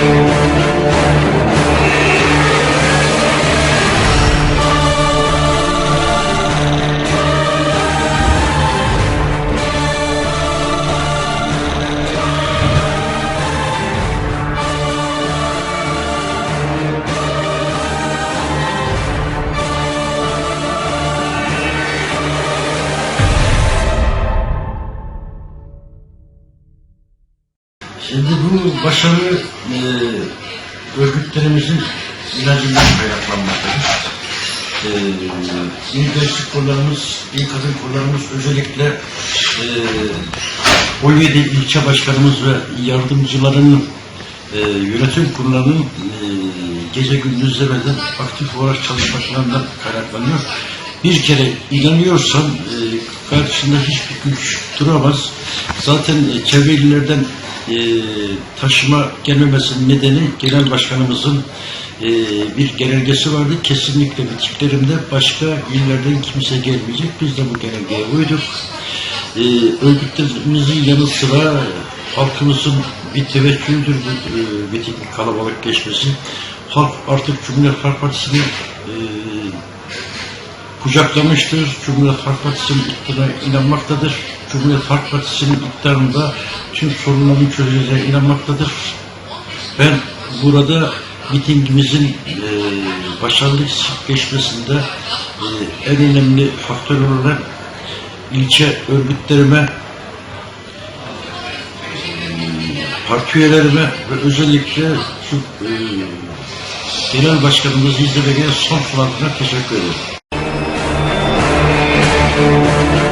Música Şimdi bu başarı e, örgütlerimizin ilacından kaynaklanmaktadır. E, il gençlik kollarımız, il kadın kollarımız özellikle e, 17 ilçe başkanımız ve yardımcılarının e, yönetim kurullarının e, gece gündüz demeden aktif olarak çalışmaklarından kaynaklanıyor. Bir kere inanıyorsan e, karşısında hiçbir güç duramaz. Zaten e, çevre e, taşıma gelmemesinin nedeni genel başkanımızın e, bir genelgesi vardı. Kesinlikle bittiklerimde başka illerden kimse gelmeyecek. Biz de bu genelgeye uyduk. E, örgütlerimizin yanı sıra halkımızın bir teveccühüdür bu e, miting kalabalık geçmesi. Halk artık Cumhuriyet Halk Partisi'ni e, kucaklamıştır. Cumhuriyet Halk Partisi'nin iktidarına inanmaktadır. Cumhuriyet Halk Partisi'nin iktidarında tüm sorunların çözüleceğine inanmaktadır. Ben burada mitingimizin e, başarılı geçmesinde e, en önemli faktör olarak ilçe örgütlerime parti üyelerime ve özellikle şu e, genel başkanımız İzzet Ege'ye son sularına teşekkür ederim. Thank you.